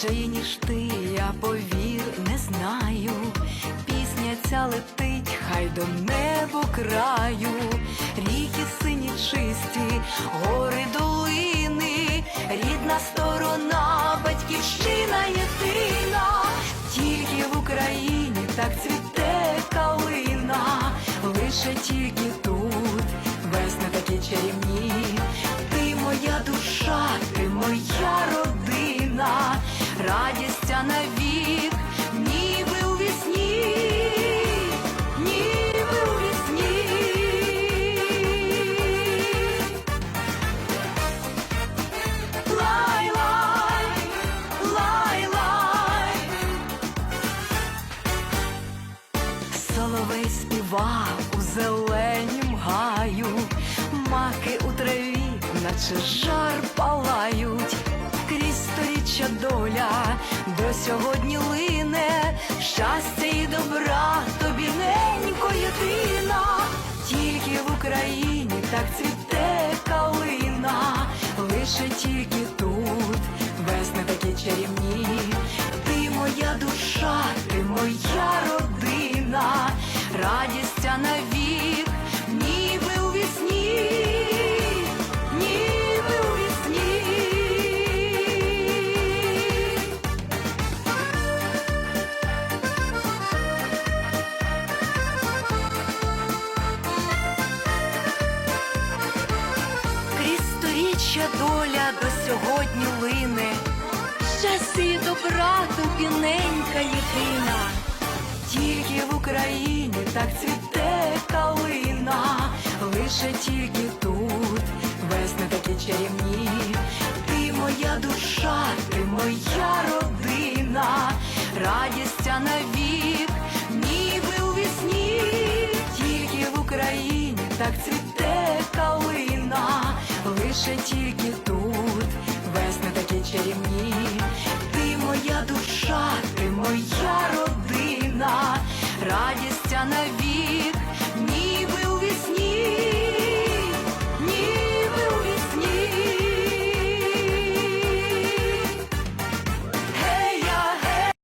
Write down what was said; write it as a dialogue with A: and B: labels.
A: знаєш ти, я повір, не знаю. Пісня ця летить, хай до небу краю, ріки сині чисті, гори долини, рідна сторона, батьківщина єдина, тільки в Україні так цвіте Соловей співав у зеленім гаю, маки у траві, наче жар палають, крізь сторіччя доля до сьогодні лине, щастя і добра тобі ненько єдина, тільки в Україні так цвіте калина, лише тільки Крізь доля до сьогодні лине, щастя добра тобі ненька єдина, тільки в Україні так цвіте калина, лише тільки тут, весни такі чарівні, ти моя душа, ти моя родина, радість навік, ніби у вісні, тільки в Україні так цвіте лише тільки тут, весни такі чарівні, ти моя душа, ти моя родина, радість навіть.